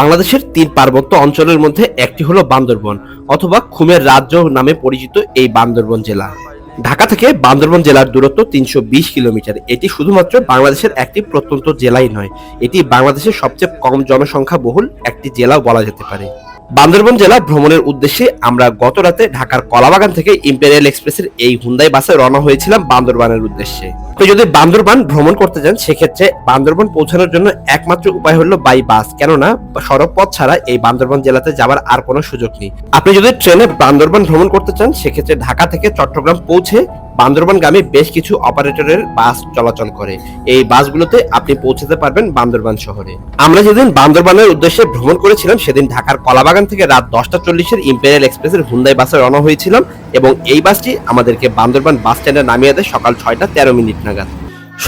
বাংলাদেশের তিন পার্বত্য অঞ্চলের মধ্যে একটি হলো বান্দরবন অথবা খুমের রাজ্য নামে পরিচিত এই বান্দরবন জেলা। ঢাকা থেকে বান্দরবন জেলার দূরত্ব তিনশো বিশ কিলোমিটার। এটি শুধুমাত্র বাংলাদেশের একটি প্রত্যন্ত জেলাই নয়, এটি বাংলাদেশের সবচেয়ে কম জনসংখ্যা বহুল একটি জেলাও বলা যেতে পারে। বান্দরবন জেলা ভ্রমণের উদ্দেশ্যে আমরা গত রাতে ঢাকার কলাবাগান থেকে ইম্পেরিয়াল এক্সপ্রেসের এই হুন্দাই বাসে রওনা হয়েছিলাম বান্দরবানের উদ্দেশ্যে। তো যদি বান্দরবান ভ্রমণ করতে যান, সেক্ষেত্রে বান্দরবান পৌঁছানোর জন্য একমাত্র উপায় হলো বাই বাস কেননা সড়ক পথ ছাড়া এই বান্দরবান জেলাতে যাওয়ার আর কোনো সুযোগ নেই। আপনি যদি ট্রেনে বান্দরবান ভ্রমণ করতে চান, সেক্ষেত্রে ঢাকা থেকে চট্টগ্রাম পৌঁছে বান্দরবানগামী বেশ কিছু অপারেটরের বাস চলাচল করে। এই বাসগুলোতে আপনি পৌঁছাতে পারবেন বান্দরবান শহরে। আমরা যেদিন বান্দরবানের উদ্দেশ্যে ভ্রমণ করেছিলাম, সেদিন ঢাকার কলাবাগান থেকে রাত দশটা চল্লিশের ইম্পেরিয়াল এক্সপ্রেসের হুন্দাই বাসে রওনা হয়েছিলাম এবং এই বাসটি আমাদেরকে বান্দরবান বাস স্ট্যান্ডে নামিয়ে দেয় সকাল ছয়টা তেরো মিনিট নাগাদ।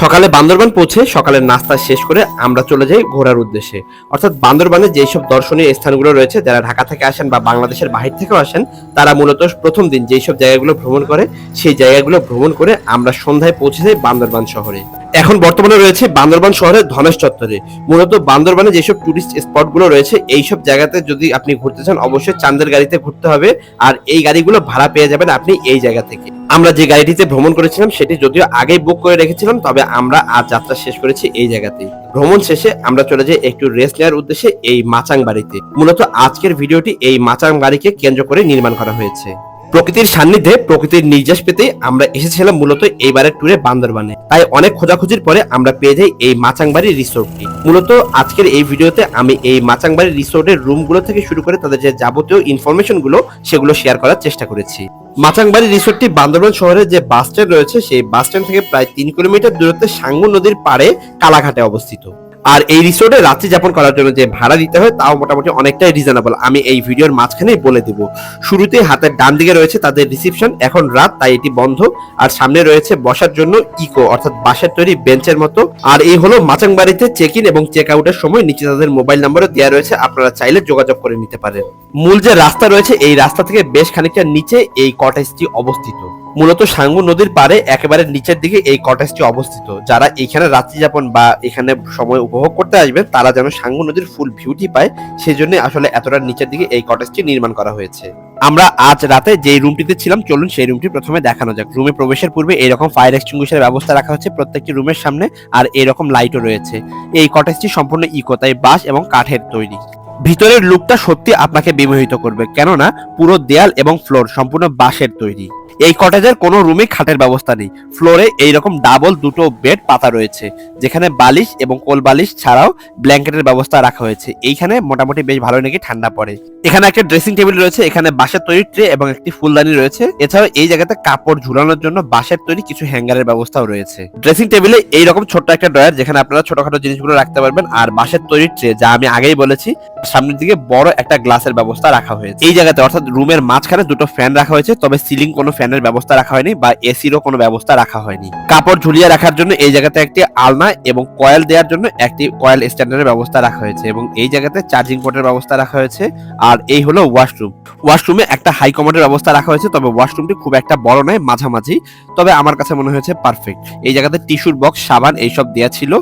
সকালে বান্দরবান পৌঁছে সকালের নাস্তা শেষ করে আমরা চলে যাই ঘোরার উদ্দেশ্যে। অর্থাৎ বান্দরবানে যেসব দর্শনীয় স্থানগুলো রয়েছে, যারা ঢাকা থেকে আসেন বা বাংলাদেশের বাহির থেকেও আসেন, তারা মূলত প্রথম দিন যেই সব জায়গাগুলো ভ্রমণ করে, সেই জায়গাগুলো ভ্রমণ করে আমরা সন্ধ্যায় পৌঁছে যাই বান্দরবান শহরে। এখন বর্তমানে রয়েছে বান্দরবান শহরের ধনেশ চত্বরে। মূলত বান্দরবানে যেসব টুরিস্ট স্পটগুলো রয়েছে, এইসব জায়গাতে যদি আপনি ঘুরতে চান, অবশ্যই চান্দের গাড়িতে ঘুরতে হবে। আর এই গাড়িগুলো ভাড়া পেয়ে যাবেন আপনি এই জায়গা থেকে। আমরা যে গাড়িটিতে ভ্রমণ করেছিলাম, সেটি যদিও আগেই বুক করে রেখেছিলাম, তবে আমরা আজ যাত্রা শেষ করেছি এই জায়গাতেই। ভ্রমণ শেষে আমরা চলে যাই একটু রেস্ট নেওয়ার উদ্দেশ্যে এই মাচাং বাড়িতে। মূলত আজকের ভিডিওটি এই মাচাং বাড়িকে কেন্দ্র করে নির্মাণ করা হয়েছে। প্রকৃতির সান্নিধ্যে প্রকৃতির নির্যাস পেতে আমরা এসেছিলাম মূলত এইবারের ট্যুরে বান্দরবানে। তাই অনেক খোঁজাখুঁজির পরে আমরা পেয়ে যাই এই মাচাংবাড়ি রিসোর্টটি। মূলত আজকের এই ভিডিওতে আমি এই মাচাংবাড়ি রিসোর্টের রুমগুলো থেকে শুরু করে তাদের যে যাবতীয় ইনফরমেশনগুলো সেগুলো শেয়ার করার চেষ্টা করেছি। মাচাংবাড়ি রিসোর্টটি বান্দরবান শহরের যে বাস স্ট্যান্ড রয়েছে, সেই বাস স্ট্যান্ড থেকে প্রায় তিন কিলোমিটার দূরত্বে সাঙ্গু নদীর পাড়ে কালাঘাটে অবস্থিত। আর এই রিসোর্টে রাত্রি যাপন করার জন্য যে ভাড়া দিতে হয়, তাও মোটামুটি অনেকটাই রিজনেবল আমি এই ভিডিওর মাঝখানেই বলে দেব। শুরুতে হাতের ডান দিকে রয়েছে তাদের রিসিপশন এখন রাত, তাই এটি বন্ধ। আর সামনে রয়েছে বসার জন্য ইকো অর্থাৎ বাঁশের তৈরি বেঞ্চের মতো। আর এই হলো মাচাংবাড়িতে চেক ইন এবং চেক আউটের সময়। নিচে তাদের মোবাইল নাম্বারও দেওয়া রয়েছে। আপনারা চাইলে যোগাযোগ করে নিতে পারেন। মূল যে রাস্তা রয়েছে, এই রাস্তা থেকে বেশ খানিকটা নিচে এই কটেজটি অবস্থিত। মূলত সাঙ্গু নদীর পাড়ে একেবারে নিচের দিকে এই কটেজটি অবস্থিত। যারা এখানে রাত্রি যাপন বা এখানে সময় উপভোগ করতে আসবেন তারা যেন সাঙ্গু নদীর ফুল ভিউটি পায় সেই জন্য আসলে এতটা নিচের দিকে এই কটেজটি নির্মাণ করা হয়েছে। আমরা আজ রাতে যে রুমটিতে ছিলাম, চলুন সেই রুমটি প্রথমে দেখানো যাক। রুমে প্রবেশের পূর্বে এরকম ফায়ার এক্সটিংগুইশারের ব্যবস্থা রাখা হচ্ছে প্রত্যেকটি রুমের সামনে, আর এরকম লাইটও রয়েছে। এই কটেজটি সম্পূর্ণ ইকো তাই বাঁশ এবং কাঠের তৈরি। ভিতরের লুকটা সত্যি আপনাকে বিমোহিত করবে, কেননা পুরো দেয়াল এবং ফ্লোর সম্পূর্ণ বাঁশের তৈরি। এই কটেজের কোনো রুমে খাটের ব্যবস্থা নেই। ফ্লোরে এইরকম ডাবল দুটো বেড পাতা রয়েছে, যেখানে বালিশ এবং কোল বালিশ ছাড়াও ব্ল্যাঙ্কেটের ব্যবস্থা রাখা হয়েছে। এইখানে মোটামুটি বেশ ভালো নাকি ঠান্ডা পড়ে। এখানে একটা ড্রেসিং টেবিল রয়েছে, এখানে বাঁশের তৈরি ট্রে এবং একটি ফুলদানি রয়েছে। এছাড়াও এই জায়গাতে কাপড় ঝুলানোর জন্য বাঁশের তৈরি কিছু হ্যাঙ্গারের ব্যবস্থাও রয়েছে। ড্রেসিং টেবিলে এইরকম ছোট্ট একটা ড্রয়ার যেখানে আপনারা ছোটখাটো জিনিসগুলো রাখতে পারবেন আর বাঁশের তৈরি ট্রে যা আমি আগেই বলেছি, সামনের দিকে বড় একটা গ্লাসের ব্যবস্থা রাখা হয়েছে। এই জায়গাতে অর্থাৎ রুমের মাঝখানে দুটো ফ্যান রাখা হয়েছে, তবে সিলিং কোনো ফ্যানের ব্যবস্থা রাখা হয়নি বা এসিরও কোনো ব্যবস্থা রাখা হয়নি। কাপড় ঝুলিয়ে রাখার জন্য এই জায়গাতে একটি আলনা এবং কয়েল দেওয়ার জন্য একটি কয়েল স্ট্যান্ডার্ডের ব্যবস্থা রাখা হয়েছে এবং এই জায়গাতে চার্জিং পোর্টের ব্যবস্থা রাখা হয়েছে। আর এই হলো ওয়াশরুম ওয়াশরুমে একটা হাই কমান্ডের অবস্থা রাখা হয়েছে, তবে ওয়াশরুমটি খুব একটা বড় নয়, মাঝামাঝি। তবে আমার কাছে মনে হয়েছে পারফেক্ট এই জায়গাতে টিস্যুর বক্স সাবান, এইসব দেওয়া ছিল।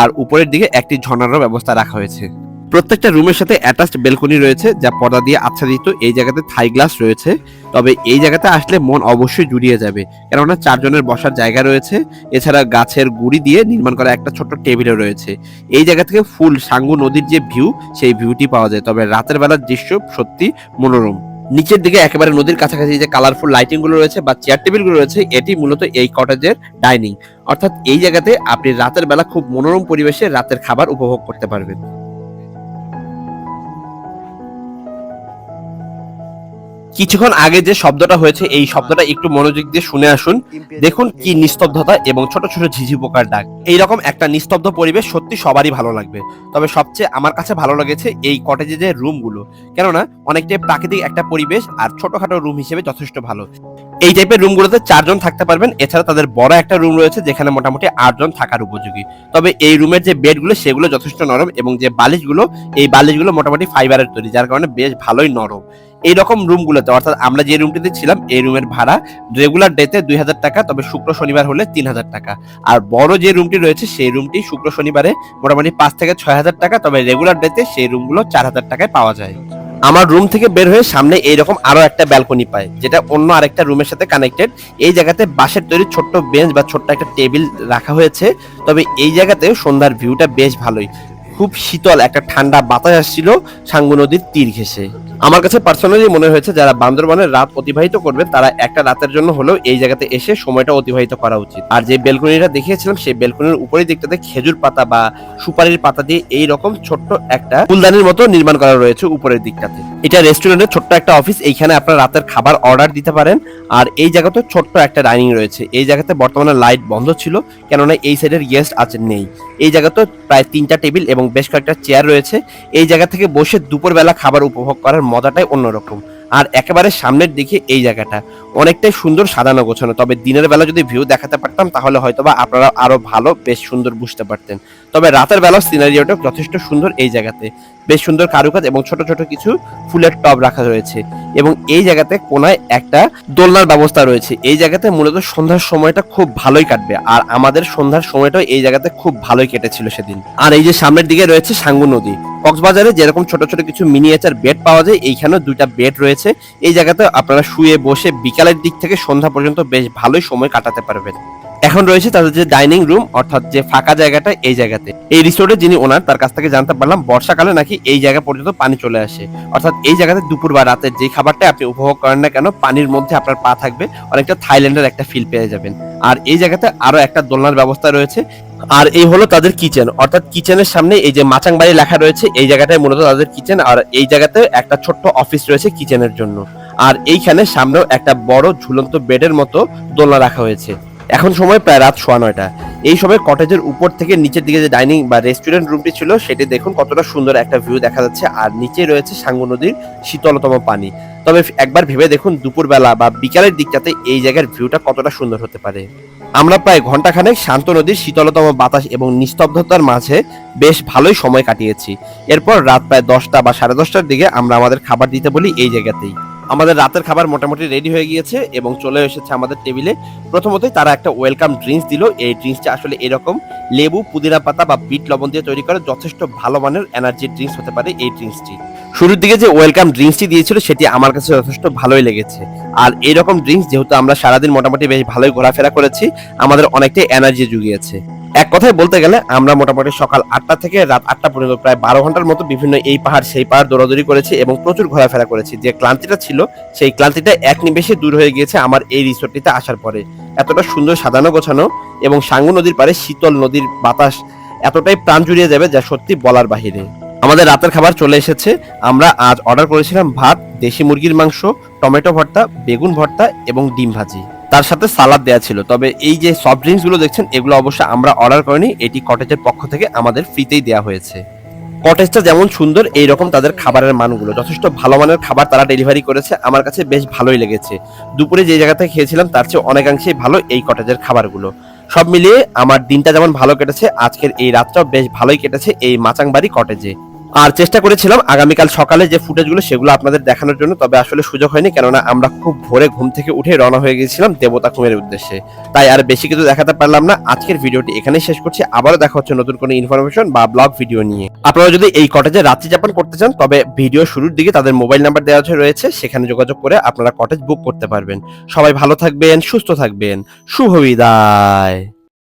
আর উপরের দিকে একটি ঝর্ণারও ব্যবস্থা রাখা হয়েছে। প্রত্যেকটা রুমের সাথে অ্যাটাচড বেলকনি রয়েছে, যা পর্দা দিয়ে আচ্ছাদিত। এই জায়গাতে থাই গ্লাস রয়েছে। তবে এই জায়গাতে আসলে মন অবশ্যই জুড়িয়ে যাবে, কেননা চারজনের বসার জায়গা রয়েছে। এছাড়া গাছের গুড়ি দিয়ে নির্মাণ করা একটা ছোট্ট টেবিলও রয়েছে। এই জায়গা থেকে ফুল সাঙ্গু নদীর যে ভিউ সেই ভিউটি পাওয়া যায়। তবে রাতের বেলার দৃশ্য সত্যি মনোরম। নিচের দিকে একেবারে নদীর কাছাকাছি যে কালারফুল লাইটিংগুলো রয়েছে বা চেয়ার টেবিলগুলো রয়েছে, এটি মূলত এই কটেজের ডাইনিং অর্থাৎ এই জায়গাতে আপনি রাতের বেলা খুব মনোরম পরিবেশে রাতের খাবার উপভোগ করতে পারবেন। কিছুক্ষণ আগে যে শব্দটা হয়েছে, এই শব্দটা একটু মনোযোগ দিয়ে শুনে আসুন। দেখুন কি নিস্তব্ধতা এবং ছোট ছোট ঝিঝি পোকার ডাক। এইরকম একটা নিস্তব্ধ পরিবেশ সত্যি সবারই ভালো লাগবে। তবে সবচেয়ে আমার কাছে ভালো লেগেছে এই কটেজে যে রুমগুলো। কেননা, অনেকটাই প্রাকৃতিক একটা পরিবেশ আর ছোটখাটো রুম হিসেবে যথেষ্ট ভালো। এই টাইপের রুমগুলোতে চারজন থাকতে পারবেন। এছাড়া তাদের বড় একটা রুম রয়েছে, যেখানে মোটামুটি আটজন থাকার উপযোগী। তবে এই রুমের যে বেডগুলো, সেগুলো যথেষ্ট নরম এবং যে বালিশগুলো, এই বালিশগুলো মোটামুটি ফাইবারের তৈরি, যার কারণে বেশ ভালোই নরম। এই রকম রুমগুলোতে অর্থাৎ আমরা যে রুমটিতে ছিলাম, এই রুমের ভাড়া রেগুলার ডেতে দুই হাজার টাকা, তবে শুক্র শনিবার হলে তিন হাজার টাকা। আর বড় যে রুমটি রয়েছে, সেই রুমটি শুক্র শনিবারে মোটামুটি পাঁচ থেকে ছয় হাজার টাকা, তবে রেগুলার ডেতে সেই রুমগুলো চার হাজার টাকায় পাওয়া যায়। আমার রুম থেকে বের হয়ে সামনে এইরকম আরও একটা ব্যালকনি পায়, যেটা অন্য আরেকটা রুমের সাথে কানেক্টেড এই জায়গাতে বাঁশের তৈরি ছোট্ট বেঞ্চ বা ছোট্ট একটা টেবিল রাখা হয়েছে, তবে এই জায়গাতে সন্ধ্যার ভিউটা বেশ ভালোই। খুব শীতল, একটা ঠান্ডা বাতাস আসছিল সাঙ্গু নদীর তীর ঘেসে আমার কাছে পার্সোনালি মনে হয়েছে যারা বান্দরবানের রাত অতিবাহিত করবে, তারা একটা রাতের জন্য হলেও এই জায়গাতে এসে সময়টা অতিবাহিত করা উচিত। আর যে বেলকনিটা দেখিয়েছিলাম, সেই বেলকনির উপরের দিকটাতে খেজুর পাতা বা সুপারির পাতা দিয়ে এই রকম ছোট্ট একটা ফুলদানির মতো নির্মাণ করা রয়েছে উপরের দিকটাতে। এটা রেস্টুরেন্টের ছোট্ট একটা অফিস এইখানে আপনার রাতের খাবার অর্ডার দিতে পারেন। আর এই জায়গাতে ছোট্ট একটা ডাইনিং রয়েছে। এই জায়গাতে বর্তমানে লাইট বন্ধ ছিল, কেননা এই সাইডের গেস্ট আছে নেই। এই জায়গাতে প্রায় তিনটা টেবিল এবং বেশ কয়েকটা চেয়ার রয়েছে। এই জায়গা থেকে বসে দুপুরবেলা খাবার উপভোগ করার মজাটাই অন্যরকম। আর একেবারে সামনের দিকে এই জায়গাটা। অনেকটাই সুন্দর সাজানো গোছানো, তবে দিনের বেলা যদি ভিউ দেখাতে পারতাম, তাহলে হয়তোবা আপনারা আরও ভালো, বেশ সুন্দর বুঝতে পারতেন। তবে রাতের বেলা সিনারিওটা যথেষ্ট সুন্দর এই জায়গাতে। বেশ সুন্দর কারুকাজ এবং ছোট ছোট কিছু ফুলের টব রাখা রয়েছে এবং এই জায়গাতে কোনায় একটা দোলনার ব্যবস্থা রয়েছে। এই জায়গাতে মূলত সন্ধ্যার সময়টা খুব ভালোই কাটবে আর আমাদের সন্ধ্যার সময়টাও এই জায়গাতে খুব ভালোই কেটেছিল সেদিন। আর এই যে সামনের দিকে রয়েছে সাঙ্গু নদী। কক্সবাজারে যেরকম ছোট ছোট কিছু মিনিয়েচার বেড পাওয়া যায়, এইখানেও দুইটা বেড রয়েছে। এই জায়গাতে আপনারা শুয়ে বসে বিকালের দিক থেকে সন্ধ্যা পর্যন্ত বেশ ভালোই সময় কাটাতে পারবেন। এখন রয়েছে তাদের যে ডাইনিং রুম, অর্থাৎ যে ফাঁকা জায়গাটা এই জায়গাতে। এই রিসোর্টে যিনি ওনার, তার কাছ থেকে জানতে পারলাম, বর্ষাকালে নাকি এই জায়গা পর্যন্ত পানি চলে আসে। অর্থাৎ এই জায়গাতে দুপুর বা রাতের যে খাবারটা আপনি উপভোগ করেন না কেন, পানির মধ্যে আপনার পা থাকবে, অনেকটা থাইল্যান্ডের একটা ফিল পেয়ে যাবেন। আর এই জায়গাতে আরও একটা দোলনার ব্যবস্থা রয়েছে। আর এই হলো তাদের কিচেন, অর্থাৎ কিচেনের সামনে এই যে মাচাং বাড়ি লেখা রয়েছে, এই জায়গাটায় মূলত তাদের কিচেন। আর এই জায়গাতে একটা ছোট্ট অফিস রয়েছে কিচেনের জন্য। আর এইখানে সামনেও একটা বড় ঝুলন্ত বেডের মতো দোলনা রাখা হয়েছে। এখন সময় প্রায় রাত সোয়া নয়টা। এই সময় কটেজের উপর থেকে নিচের দিকে যে ডাইনিং বা রেস্টুরেন্ট রুমটি ছিল, সেটি দেখুন কতটা সুন্দর একটা ভিউ দেখা যাচ্ছে। আর নিচে রয়েছে সাঙ্গু নদীর শীতলতম পানি। তবে একবার ভেবে দেখুন দুপুরবেলা বা বিকালের দিকটাতে এই জায়গার ভিউটা কতটা সুন্দর হতে পারে। আমরা প্রায় ঘন্টাখানেক শান্ত নদীর শীতলতম বাতাস এবং নিস্তব্ধতার মাঝে বেশ ভালোই সময় কাটিয়েছি। এরপর রাত প্রায় দশটা বা সাড়ে দশটার দিকে আমরা আমাদের খাবার দিতে বলি এই জায়গাতেই। আমাদের রাতের খাবার মোটামুটি রেডি হয়ে গিয়েছে এবং চলে এসেছে আমাদের টেবিলে প্রথমতই তারা একটা ওয়েলকাম ড্রিঙ্কস দিল। এই ড্রিঙ্কসটা আসলে এরকম লেবু, পুদিনা পাতা বা বিট লবণ দিয়ে তৈরি করে যথেষ্ট ভালো মানের এনার্জি ড্রিঙ্কস হতে পারে এই ড্রিঙ্কসটি শুরুর দিকে যে ওয়েলকাম ড্রিঙ্কসটি দিয়েছিল সেটি আমার কাছে যথেষ্ট ভালোই লেগেছে। আর এরকম ড্রিঙ্কস যেহেতু আমরা সারাদিন মোটামুটি বেশ ভালোই ঘোরাফেরা করেছি, আমাদের অনেকটাই এনার্জি জুগিয়েছে। এক কথায় বলতে গেলে, আমরা মোটামুটি সকাল আটটা থেকে রাত আটটা পর্যন্ত প্রায় বারো ঘণ্টার মতো বিভিন্ন এই পাহাড়, সেই পাহাড় দৌড়াদৌড়ি করেছি এবং প্রচুর ঘোরাফেরা করেছি। যে ক্লান্তিটা ছিল, সেই ক্লান্তিটা এক নিমেষে দূর হয়ে গিয়েছে আমার এই রিসোর্টটিতে আসার পরে। এতটা সুন্দর সাজানো গোছানো এবং সাঙ্গু নদীর পারে শীতল নদীর বাতাস এতটাই প্রাণ জুড়িয়ে যাবে যা সত্যি বলার বাহিরে। আমাদের রাতের খাবার চলে এসেছে। আমরা আজ অর্ডার করেছিলাম ভাত, দেশি মুরগির মাংস, টমেটো ভর্তা, বেগুন ভর্তা এবং ডিম ভাজি। তার সাথে সালাদ দেওয়া ছিল। তবে এই যে সফট ড্রিঙ্কসগুলো দেখছেন, এগুলো অবশ্য আমরা অর্ডার করিনি, এটি কটেজের পক্ষ থেকে আমাদের ফ্রিতেই দেওয়া হয়েছে। কটেজটা যেমন সুন্দর এই রকম তাদের খাবারের মানগুলো। যথেষ্ট ভালো মানের খাবার তারা ডেলিভারি করেছে, আমার কাছে বেশ ভালোই লেগেছে। দুপুরে যে জায়গাতে খেয়েছিলাম, তার চেয়ে অনেকাংশেই ভালো এই কটেজের খাবারগুলো। সব মিলিয়ে আমার দিনটা যেমন ভালো কেটেছে, আজকের এই রাতটাও বেশ ভালোই কেটেছে এই মাচাংবাড়ি কটেজে আর চেষ্টা করেছিলাম আগামীকাল সকালে যে ফুটেজগুলো সেগুলো আপনাদের দেখানোর জন্য, তবে আসলে সুযোগ হয়নি, কেননা আমরা খুব ভোরে ঘুম থেকে উঠে রওনা হয়ে গেছিলাম দেবতা খুমের উদ্দেশ্যে। তাই আর বেশি কিছু দেখাতে পারলাম না। আজকের ভিডিওটি এখানেই শেষ করছি। আবারও দেখা হচ্ছে নতুন কোনো ইনফরমেশন বা ব্লগ ভিডিও নিয়ে। আপনারা যদি এই কটেজে রাত্রি যাপন করতে চান, তবে ভিডিও শুরুর দিকে তাদের মোবাইল নাম্বার দেওয়া রয়েছে, সেখানে যোগাযোগ করে আপনারা কটেজ বুক করতে পারবেন। সবাই ভালো থাকবেন, সুস্থ থাকবেন। শুভ বিদায়।